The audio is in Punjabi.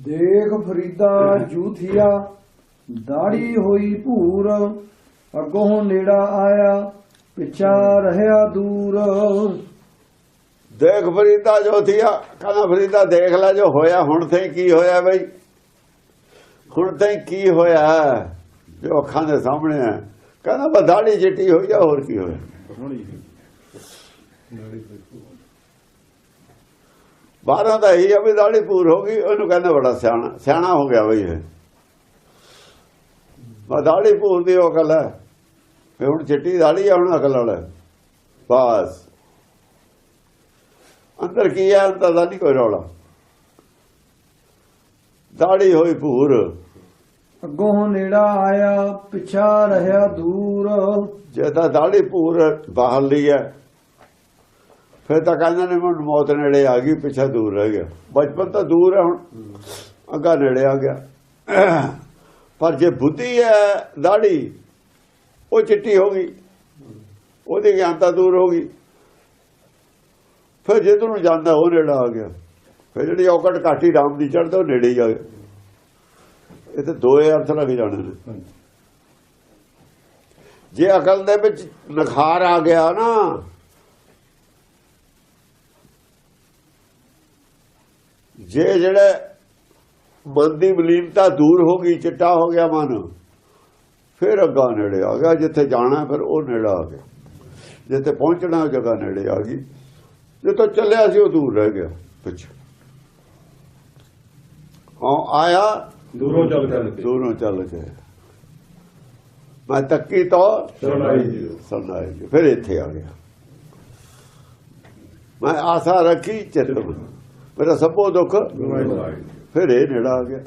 ਦੇਖ ਫਰੀਦਾ ਜੂਥੀਆ ਦਾੜੀ ਹੋਈ ਭੂਰ ਅੱਗੋਂ ਨੇੜਾ ਆਇਆ ਪਿਛਾ ਰਹਿਆ ਦੂਰ। ਦੇਖ ਫਰੀਦਾ ਜੋਥੀਆ ਕਹਿੰਦਾ ਫਰੀਦਾ ਦੇਖ ਲੈ ਜੋ ਹੋਇਆ ਹੁਣ ਤੇ ਕੀ ਹੋਇਆ ਬਈ? ਹੁਣ ਤੇ ਕੀ ਹੋਇਆ? ਜੋ ਅੱਖਾਂ ਦੇ ਸਾਹਮਣੇ ਹੈ ਕਹਿੰਦਾ ਬਦਾੜੀ ਚਿੱਟੀ ਹੋਈ ਆ ਹੋਰ ਕੀ ਹੋਇਆ? ਬਾਹਰਾਂ ਦਾ ਹੀ ਆ ਵੀ ਦਾੜੀ ਪੂਰ ਹੋ ਗਈ ਉਹਨੂੰ ਕਹਿੰਦਾ ਬੜਾ ਸਿਆਣਾ ਸਿਆਣਾ ਹੋ ਗਿਆ ਬਈ ਇਹ। ਦਾੜੀ ਪੂਰ ਦੀ ਉਹ ਅਕਲ ਹੈ। ਵੀ ਹੁਣ ਚਿੱਟੀ ਦਾੜੀ ਆ ਹੁਣ ਅਕਲ ਵਾਲਾ। ਬਸ। ਅੰਦਰ ਕੀ ਹੈ ਅੰਦਰ ਦਾ ਨਹੀਂ ਕੋਈ ਰੌਲਾ। ਦਾੜੀ ਹੋਈ ਭੂਰ। ਅੱਗੋਂ ਨੇੜਾ ਆਇਆ ਪਿਛਾ ਰਹਿਆ ਦੂਰ। ਜੇ ਤਾਂ ਦਾੜੀ ਭੂਰ ਬਾਹਰ ਲਈ ਹੈ ਫਿਰ ਤਾਂ ਕਹਿੰਦੇ ਨੇ ਮੈਨੂੰ ਮੌਤ ਨੇੜੇ ਆ ਗਈ ਪਿੱਛੇ ਦੂਰ ਰਹਿ ਗਿਆ। ਬਚਪਨ ਤਾਂ ਦੂਰ ਹੈ ਹੁਣ। ਅੱਗਾ ਨੇੜੇ ਆ ਗਿਆ। ਪਰ ਜੇ ਬੁੱਧੀ ਹੈ ਦਾੜੀ ਉਹ ਚਿੱਟੀ ਹੋ ਗਈ। ਉਹਦੀ ਗਿਆਨਤਾ ਦੂਰ ਹੋ ਗਈ। ਫਿਰ ਜਿੱਧਰ ਨੂੰ ਜਾਂਦਾ ਉਹ ਨੇੜੇ ਆ ਗਿਆ। ਫਿਰ ਜਿਹੜੀ ਔਕੜ ਘਾਟੀ ਰਾਮ ਦੀ ਚੜ੍ਹਦਾ ਉਹ ਨੇੜੇ ਹੀ ਆ ਗਿਆ। ਇਹ ਤੇ ਦੋਏ ਅਰਥ ਲੱਗ ਜਾਣੇ ਨੇ। ਜੇ ਅਕਲ ਦੇ ਵਿੱਚ ਨਖਾਰ ਆ ਗਿਆ ਨਾ ਜੇ ਜਿਹੜੇ ਮਨ ਦੀ ਮਲੀਨਤਾ ਦੂਰ ਹੋ ਗਈ ਚਿੱਟਾ ਹੋ ਗਿਆ ਮਨ ਫਿਰ ਅੱਗਾ ਨੇੜੇ ਆ ਗਿਆ। ਜਿੱਥੇ ਜਾਣਾ ਫਿਰ ਉਹ ਨੇੜੇ ਆ ਗਿਆ। ਜਿੱਥੇ ਪਹੁੰਚਣਾ ਉਹ ਜਗ੍ਹਾ ਨੇੜੇ ਆ ਗਈ। ਜਿੱਥੋਂ ਚੱਲਿਆ ਸੀ ਉਹ ਦੂਰ ਰਹਿ ਗਿਆ ਪਿੱਛੇ। ਹਾਂ ਆਇਆ ਦੂਰੋਂ ਚੱਲ ਕੇ ਦੂਰੋਂ ਚੱਲ ਕੇ ਮੈਂ ਤੱਕੀ ਤੋਂ ਸੁਣਾਈ ਜੀ। ਫਿਰ ਇੱਥੇ ਆ ਗਿਆ। ਮੈਂ ਆਸਾ ਰੱਖੀ ਚਿੱਤ ਮੇਰਾ ਸਭੋ ਦੁੱਖ ਫਿਰ ਇਹ ਨੇੜਾ ਆ ਗਿਆ।